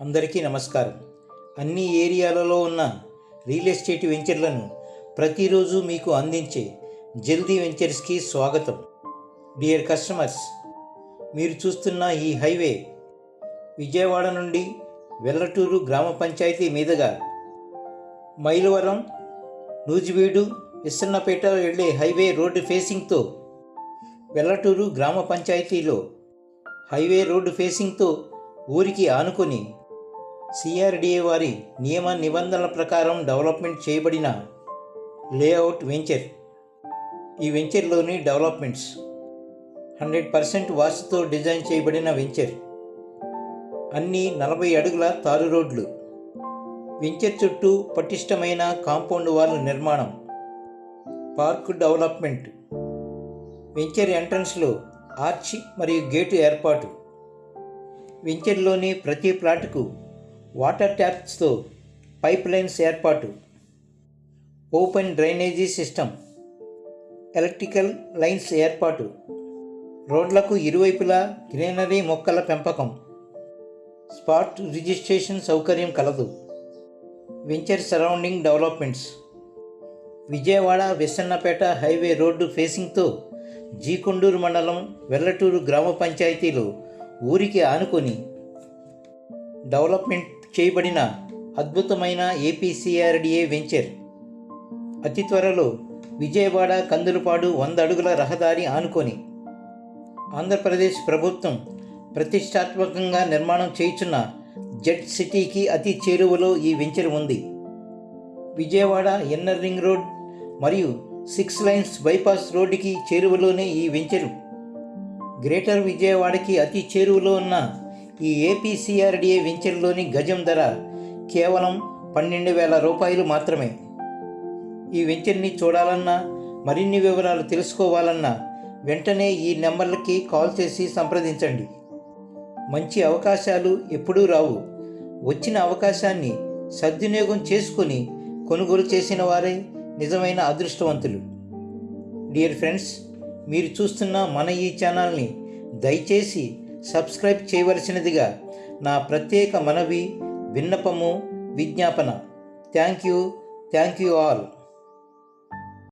అందరికీ నమస్కారం. అన్ని ఏరియాలలో ఉన్న రియల్ ఎస్టేట్ వెంచర్లను ప్రతిరోజు మీకు అందించే జల్దీ వెంచర్స్కి స్వాగతం. డియర్ కస్టమర్స్ మీరు చూస్తున్న ఈ హైవే విజయవాడ నుండి వెల్లటూరు గ్రామ పంచాయతీ మీదుగా మైలవరం నూజివీడు విస్సన్నపేట వెళ్ళే హైవే రోడ్డు ఫేసింగ్తో వెల్లటూరు గ్రామ పంచాయతీలో హైవే రోడ్డు ఫేసింగ్తో ఊరికి ఆనుకొని సిఆర్డిఏ వారి నియమ నిబంధనల ప్రకారం డెవలప్మెంట్ చేయబడిన లేఅవుట్ వెంచర్. ఈ వెంచర్లోని డెవలప్మెంట్స్ హండ్రెడ్ పర్సెంట్ వాస్తుతో డిజైన్ చేయబడిన వెంచర్. అన్ని నలభై అడుగుల తారు రోడ్లు. వెంచర్ చుట్టూ పటిష్టమైన కాంపౌండ్ వాళ్ళ నిర్మాణం. Park development. వెంచర్ ఎంట్రన్స్లో ఆర్చి మరియు గేటు ఏర్పాటు. వెంచర్లోని ప్రతి ప్లాట్కు వాటర్ ట్యాప్స్తో పైప్ లైన్స్ ఏర్పాటు. Open drainage system. Electrical lines ఏర్పాటు. రోడ్లకు ఇరువైపులా గ్రీనరీ మొక్కల పెంపకం. స్పాట్ రిజిస్ట్రేషన్ సౌకర్యం కలదు. Venture surrounding developments. Vijayawada Visannapeta highway road ఫేసింగ్తో G Konduru మండలం వెల్లటూరు గ్రామ పంచాయతీలో ఊరికి ఆనుకొని డెవలప్మెంట్ చేయబడిన అద్భుతమైన ఏపీసీఆర్డీఏ వెంచర్. అతి త్వరలో విజయవాడ కందులపాడు వంద అడుగుల రహదారి ఆనుకొని ఆంధ్రప్రదేశ్ ప్రభుత్వం ప్రతిష్టాత్మకంగా నిర్మాణం చేయుచున్న జెట్ సిటీకి అతి చేరువలో ఈ వెంచర్ ఉంది. విజయవాడ ఇన్నర్ రింగ్ రోడ్ మరియు సిక్స్ లైన్స్ బైపాస్ రోడ్డుకి చేరువలోనే ఈ వెంచరు. గ్రేటర్ విజయవాడకి అతి చేరువలో ఉన్న ఈ ఏపీసీఆర్డీఏ వెంచర్లోని గజం ధర కేవలం పన్నెండు వేల రూపాయలు మాత్రమే. ఈ వెంచర్ని చూడాలన్నా మరిన్ని వివరాలు తెలుసుకోవాలన్నా వెంటనే ఈ నెంబర్లకి కాల్ చేసి సంప్రదించండి. మంచి అవకాశాలు ఎప్పుడూ రావు. వచ్చిన అవకాశాన్ని సద్వినియోగం చేసుకొని కొనుగోలు చేసిన వారే నిజమైన అదృష్టవంతులు. డియర్ ఫ్రెండ్స్ మీరు చూస్తున్న మన ఈ ఛానల్ని దయచేసి సబ్స్క్రైబ్ చేయవలసినదిగా నా ప్రత్యేక మనవి విన్నపము విజ్ఞాపన. Thank you. Thank you all.